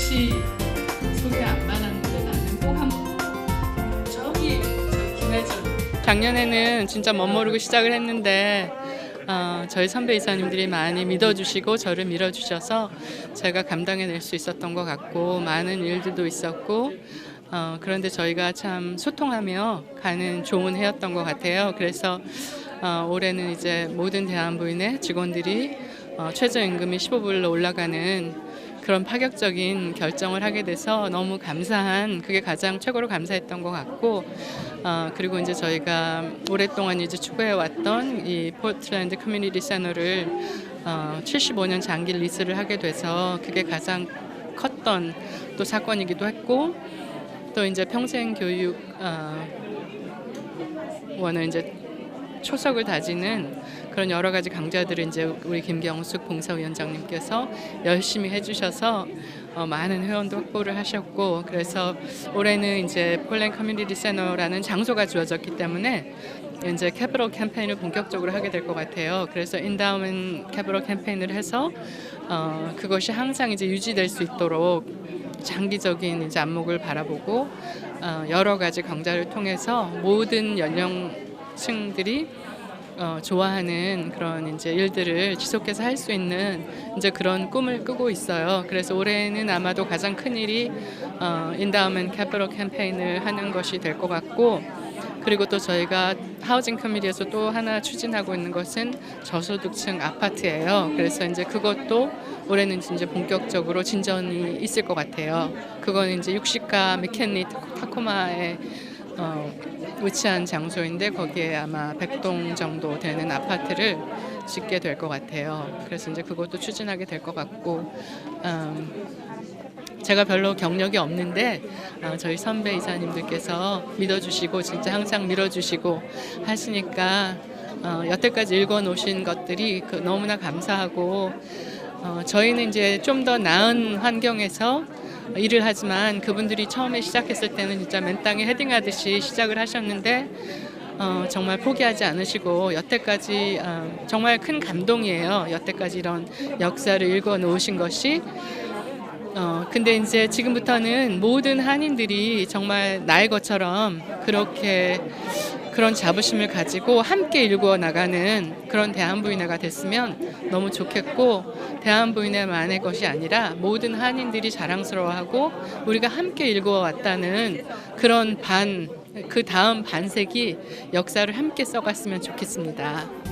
혹시 소개 안 받았는데 나는 꼭 한번 저기 김혜정 작년에는 진짜 멋모르고 시작을 했는데 어, 저희 선배 이사님들이 많이 믿어주시고 저를 밀어주셔서 제가 감당해낼 수 있었던 것 같고 많은 일들도 있었고 어, 그런데 저희가 참 소통하며 가는 좋은 해였던 것 같아요. 그래서 어, 올해는 이제 모든 대한부인의 직원들이 어, 최저임금이 15불로 올라가는 그런 파격적인 결정을 하게 돼서 너무 감사한 그게 가장 최고로 감사했던 것 같고 어, 그리고 이제 저희가 오랫동안 이제 추구해 왔던 이 포트랜드 커뮤니티 센터를 어, 75년 장기 리스를 하게 돼서 그게 가장 컸던 또 사건이기도 했고 또 이제 평생 교육 어, 원을 이제 초석을 다지는 그런 여러 가지 강좌들을 이제 우리 김경숙 봉사위원장님께서 열심히 해주셔서 어, 많은 회원도 확보를 하셨고 그래서 올해는 이제 폴랜 커뮤니티 센터라는 장소가 주어졌기 때문에 이제 캐피럴 캠페인을 본격적으로 하게 될 것 같아요. 그래서 인다우먼 캐피럴 캠페인을 해서 어, 그것이 항상 이제 유지될 수 있도록 장기적인 이제 안목을 바라보고 어, 여러 가지 강좌를 통해서 모든 연령층들이 어, 좋아하는 그런 이제 일들을 지속해서 할 수 있는 이제 그런 꿈을 꾸고 있어요. 그래서 올해는 아마도 가장 큰 일이 어, 인다우먼 캐피럴 캠페인을 하는 것이 될 것 같고 그리고 또 저희가 하우징 커뮤니티에서 또 하나 추진하고 있는 것은 저소득층 아파트예요. 그래서 이제 그것도 올해는 이제 본격적으로 진전이 있을 것 같아요. 그거는 이제 60가 미켄리 타코마에 어, 위치한 장소인데 거기에 아마 100동 정도 되는 아파트를 짓게 될 것 같아요. 그래서 이제 그것도 추진하게 될 것 같고 음, 제가 별로 경력이 없는데 어, 저희 선배 이사님들께서 믿어주시고 진짜 항상 밀어주시고 하시니까 어, 여태까지 읽어놓으신 것들이 그 너무나 감사하고 어, 저희는 이제 좀 더 나은 환경에서 일을 하지만 그분들이 처음에 시작했을 때는 진짜 맨 땅에 헤딩하듯이 시작을 하셨는데 어, 정말 포기하지 않으시고 여태까지 어, 정말 큰 감동이에요. 여태까지 이런 역사를 읽어 놓으신 것이 어, 근데 이제 지금부터는 모든 한인들이 정말 나의 것처럼 그렇게 그런 자부심을 가지고 함께 일구어 나가는 그런 대한부인회가 됐으면 너무 좋겠고 대한부인회만의 것이 아니라 모든 한인들이 자랑스러워하고 우리가 함께 일구어 왔다는 그런 반, 그 다음 반세기 역사를 함께 써갔으면 좋겠습니다.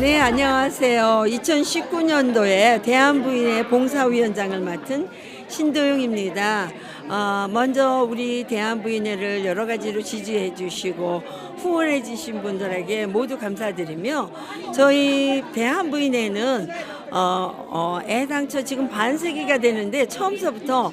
네, 안녕하세요. 2019년도에 대한부인의 봉사위원장을 맡은 신도영입니다. 어, 먼저 우리 대한부인회를 여러 가지로 지지해 주시고 후원해 주신 분들에게 모두 감사드리며 저희 대한부인회는 어, 어, 애당초 지금 반세기가 되는데 처음서부터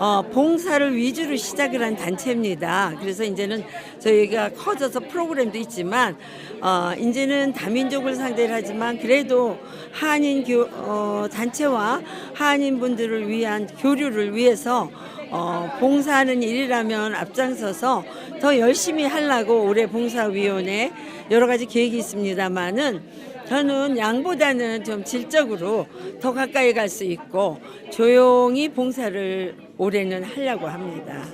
어, 봉사를 위주로 시작을 한 단체입니다. 그래서 이제는 저희가 커져서 프로그램도 있지만, 어, 이제는 다민족을 상대로 하지만 그래도 한인 교, 어, 단체와 한인 분들을 위한 교류를 위해서 어, 봉사하는 일이라면 앞장서서 더 열심히 하려고 올해 봉사위원회 여러 가지 계획이 있습니다만은 저는 양보다는 좀 질적으로 더 가까이 갈 수 있고 조용히 봉사를 올해는 하려고 합니다.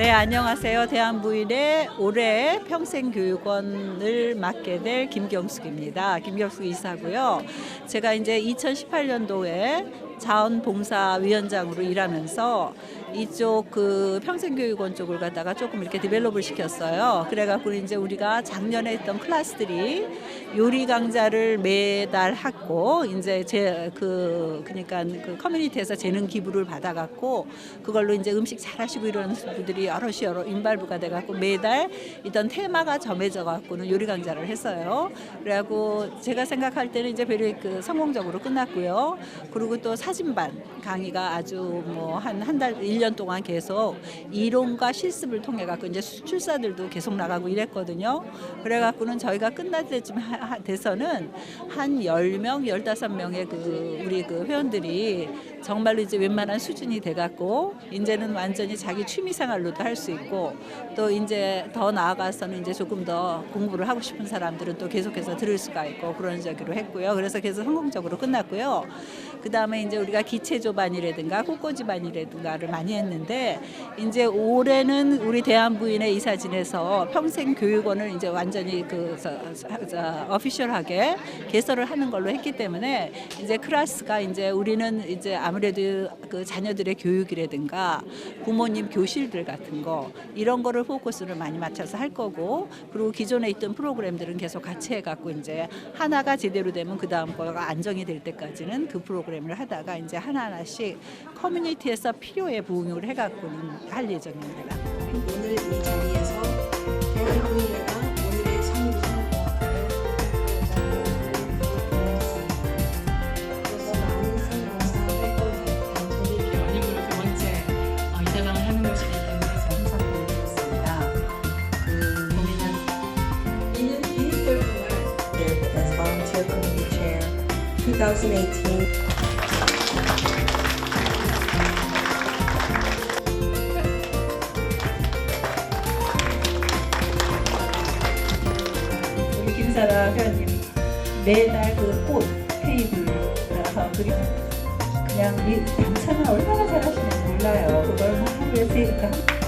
네, 안녕하세요. 대한부인의 올해 평생교육원을 맡게 될 김경숙입니다. 김경숙 이사고요. 제가 이제 2018년도에 자원봉사위원장으로 일하면서 이쪽 그 평생교육원 쪽을 갖다가 조금 이렇게 디벨롭을 시켰어요. 그래갖고 이제 우리가 작년에 했던 클래스들이 요리 강좌를 매달 하고 이제 제 그 그러니까 그 커뮤니티에서 재능 기부를 받아갖고 그걸로 이제 음식 잘하시고 이러는 분들이 여럿이 여러 인발부가 돼갖고 매달 이던 테마가 정해져 갖고는 요리 강좌를 했어요. 그래갖고 제가 생각할 때는 이제 별이 그 성공적으로 끝났고요. 그리고 또 사진반 강의가 아주 뭐 한 한 달, 일 1년 동안 계속 이론과 실습을 통해 갖고 이제 수출사들도 계속 나가고 이랬거든요. 그래 갖고는 저희가 끝날 때쯤 하- 하- 돼서는 한 10명, 15명의 그 우리 그 회원들이 정말로 이제 웬만한 수준이 돼 갖고 이제는 완전히 자기 취미 생활로도 할 수 있고 또 이제 더 나아가서는 이제 조금 더 공부를 하고 싶은 사람들은 또 계속해서 들을 수가 있고 그런 저기로 했고요. 그래서 계속 성공적으로 끝났고요. 그 다음에 이제 우리가 기체 조반이라든가 꽃꽂이 반이라든가를 많이 했는데 이제 올해는 우리 대한부인의 이사진에서 평생 교육원을 이제 완전히 그 저, 저, 저, 어피셜하게 개설을 하는 걸로 했기 때문에 이제 클래스가 이제 우리는 이제 아무래도 그 자녀들의 교육이라든가 부모님 교실들 같은 거 이런 거를 포커스를 많이 맞춰서 할 거고 그리고 기존에 있던 프로그램들은 계속 같이 해갖고 이제 하나가 제대로 되면 그 다음 거가 안정이 될 때까지는 그 프로그램을 하다가 이제 하나하나씩 커뮤니티에서 필요에 부 응을 해갖고는 할 예정입니다. 오늘 이 자리에서 대한부인회가 오늘의 성공 그래서 많은 생각을 우리 연임으로 두 번째 어, 이사장을 하는 것이기 때문에 항상 보여드렸습니다. 그 우리는 이는 디지털 생활 here as volunteer committee chair 2018 매달 그 꽃 테이블에서 그림 그냥 이 방찬을 얼마나 잘하시는지 몰라요. 그걸 하루에 세 그러니까